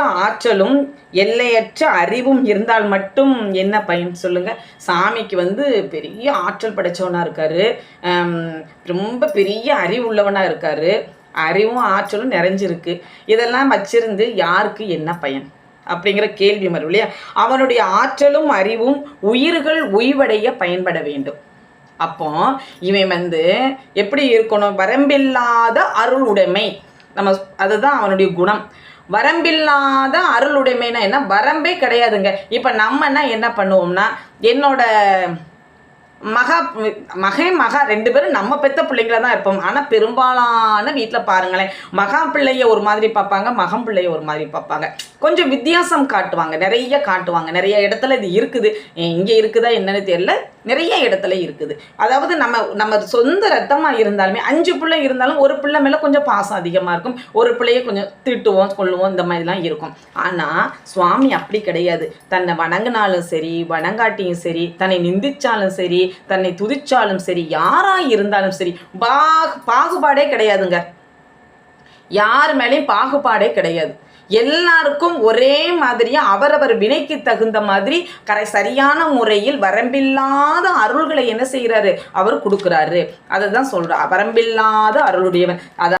ஆற்றலும் எல்லையற்ற அறிவும் இருந்தால் மட்டும் என்ன பயன் சொல்லுங்க? சாமிக்கு வந்து பெரிய ஆற்றல் படைச்சவனா இருக்காரு. ரொம்ப பெரிய அறிவு உள்ளவனா இருக்காரு. அறிவும் ஆற்றலும் நிறைஞ்சிருக்கு. இதெல்லாம் வச்சிருந்து யாருக்கு என்ன பயன்? அப்படிங்கிற கேள்வி வரும் இல்லையா? அவனுடைய ஆற்றலும் அறிவும் உயிர்கள் உய்வடைய பயன்பட வேண்டும். அப்போ இவன் வந்து எப்படி இருக்கணும்? வரம்பில்லாத அருள் உடைமை. நம்ம அதுதான் அவனுடைய குணம். வரம்பில்லாத அருளுடைமைனா என்ன? வரம்பே கிடையாதுங்க. இப்போ நம்மன்னா என்ன பண்ணுவோம்னா என்னோட மகா மகன் மகா ரெண்டு பேரும் நம்ம பெத்த பிள்ளைங்கள தான் இருப்போம். ஆனால் பெரும்பாலான வீட்டில் பாருங்களேன் மகா பிள்ளைய ஒரு மாதிரி பார்ப்பாங்க மகம் பிள்ளைய ஒரு மாதிரி பார்ப்பாங்க. கொஞ்சம் வித்தியாசம் காட்டுவாங்க நிறைய காட்டுவாங்க. நிறைய இடத்துல இது இருக்குது. இங்கே இருக்குதா என்னன்னு தெரியல. நிறைய இடத்துல இருக்குது. அதாவது நம்ம நம்ம சொந்த ரத்தமாக இருந்தாலுமே அஞ்சு பிள்ளை இருந்தாலும் ஒரு பிள்ளை மேலே கொஞ்சம் பாசம் அதிகமாக இருக்கும். ஒரு பிள்ளைய கொஞ்சம் திட்டுவோம் கொள்ளுவோம் இந்த மாதிரிலாம் இருக்கும். ஆனால் சுவாமி அப்படி கிடையாது. தன்னை வணங்கினாலும் சரி வணங்காட்டியும் சரி தன்னை நிந்திச்சாலும் சரி தன்னை துதிச்சாலும் சரி யாராக இருந்தாலும் சரி பாகு பாகுபாடே கிடையாதுங்க. யார் மேலேயும் பாகுபாடே கிடையாது. எல்லாருக்கும் ஒரே மாதிரியாக அவரவர் வினைக்கு தகுந்த மாதிரி கரை சரியான முறையில் வரம்பில்லாத அருள்களை என்ன செய்கிறாரு? அவர் கொடுக்குறாரு. அதை தான் சொல்கிறார் வரம்பில்லாத அருளுடையவன். அதை